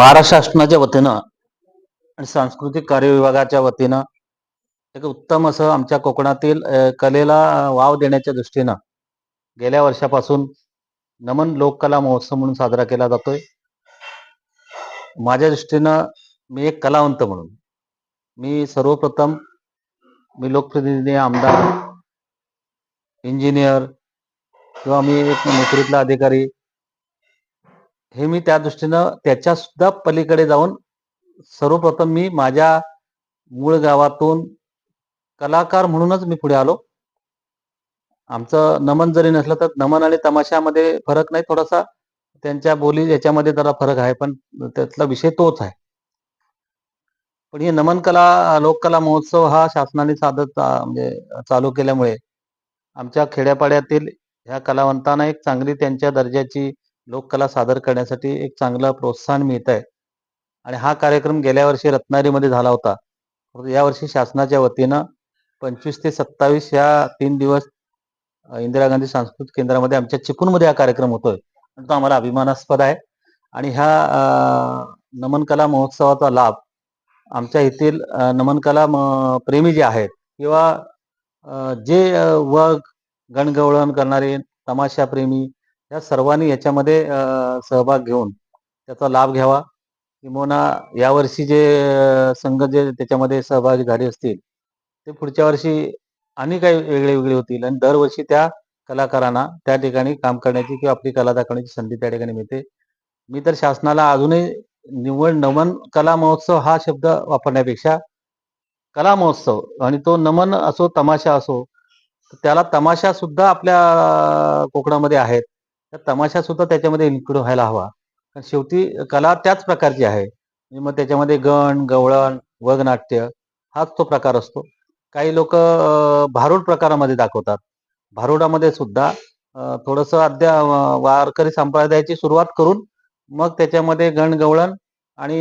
महाराष्ट्र शासनाच्या वतीनं आणि सांस्कृतिक कार्य विभागाच्या वतीनं एक उत्तम असं आमच्या कोकणातील कलेला वाव देण्याच्या दृष्टीनं गेल्या वर्षापासून नमन लोककला महोत्सव म्हणून साजरा केला जातोय. माझ्या दृष्टीनं मी एक कलावंत म्हणून मी सर्वप्रथम मी लोकप्रतिनिधी आमदार इंजिनियर किंवा मी एक नोकरीतला अधिकारी हे मी त्या दृष्टीनं त्याच्या सुद्धा पलीकडे जाऊन सर्वप्रथम मी माझ्या मूळ गावातून कलाकार म्हणूनच मी पुढे आलो. आमचं नमन जरी नसलं तर नमन आणि तमाशामध्ये फरक नाही थोडासा त्यांच्या बोली याच्यामध्ये जरा फरक आहे पण त्यातला विषय तोच आहे. पण हे नमन कला लोककला महोत्सव हा शासनाने साधत म्हणजे चालू केल्यामुळे आमच्या खेड्यापाड्यातील ह्या कलावंतांना एक चांगली त्यांच्या दर्जाची लोककला सादर करण्यासाठी एक चांगलं प्रोत्साहन मिळत आहे आणि हा कार्यक्रम गेल्या वर्षी रत्नागिरीमध्ये झाला होता. यावर्षी शासनाच्या वतीनं पंचवीस ते सत्तावीस या तीन दिवस इंदिरा गांधी सांस्कृतिक केंद्रामध्ये आमच्या चिकूनमध्ये हा कार्यक्रम होतोय. आणि तो आम्हाला अभिमानास्पद आहे. आणि ह्या नमन कला महोत्सवाचा लाभ आमच्या येथील नमन कला प्रेमी जे आहेत किंवा जे वग गणगवळण करणारे तमाशा प्रेमी या सर्वांनी याच्यामध्ये सहभाग घेऊन त्याचा लाभ घ्यावा. किंवा यावर्षी जे संघ जे त्याच्यामध्ये सहभागी झाले असतील ते पुढच्या वर्षी आणि काही वेगळे वेगळे होतील. आणि दरवर्षी त्या कलाकारांना त्या ठिकाणी काम करण्याची किंवा आपली कला दाखवण्याची संधी त्या ठिकाणी मिळते. मी तर शासनाला अजूनही निव्वळ नमन कला महोत्सव हा शब्द वापरण्यापेक्षा कला महोत्सव आणि तो नमन असो तमाशा असो त्याला तमाशा सुद्धा आपल्या कोकणामध्ये आहेत. त्या तमाशा सुद्धा त्याच्यामध्ये इन्क्लूड व्हायला हवा. कारण शेवटी कला त्याच प्रकारची आहे. म्हणजे मग त्याच्यामध्ये गण गवळण वगनाट्य हाच तो प्रकार असतो. काही लोक भारूड प्रकारामध्ये दाखवतात. भारुडामध्ये सुद्धा थोडस थोडंसं अद्या वारकरी संप्रदायाची सुरुवात करून मग त्याच्यामध्ये गण गवळण आणि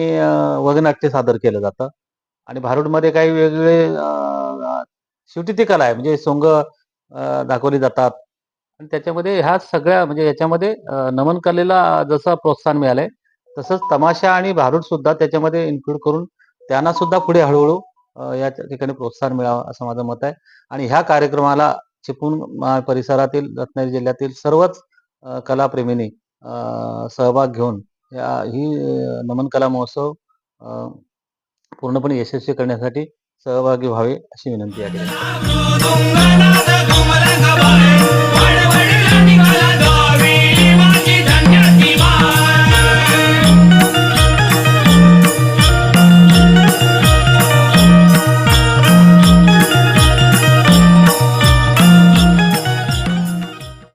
वगनाट्य सादर केलं जातं. आणि भारुडमध्ये काही वेगवेगळे शेवटी ती कला आहे. म्हणजे सोंग दाखवली जातात. आणि त्याच्यामध्ये ह्या सगळ्या म्हणजे याच्यामध्ये नमन कलेला जसं प्रोत्साहन मिळालंय तसंच तमाशा आणि भारूड सुद्धा त्याच्यामध्ये इन्क्लूड करून त्यांना सुद्धा पुढे हळूहळू या ठिकाणी प्रोत्साहन मिळावं असं माझं मत आहे. आणि ह्या कार्यक्रमाला चिपळूण मा- परिसरातील रत्नागिरी जिल्ह्यातील सर्वच कलाप्रेमींनी सहभाग घेऊन या ही नमन कला महोत्सव पूर्णपणे यशस्वी करण्यासाठी सहभागी व्हावे अशी विनंती आहे.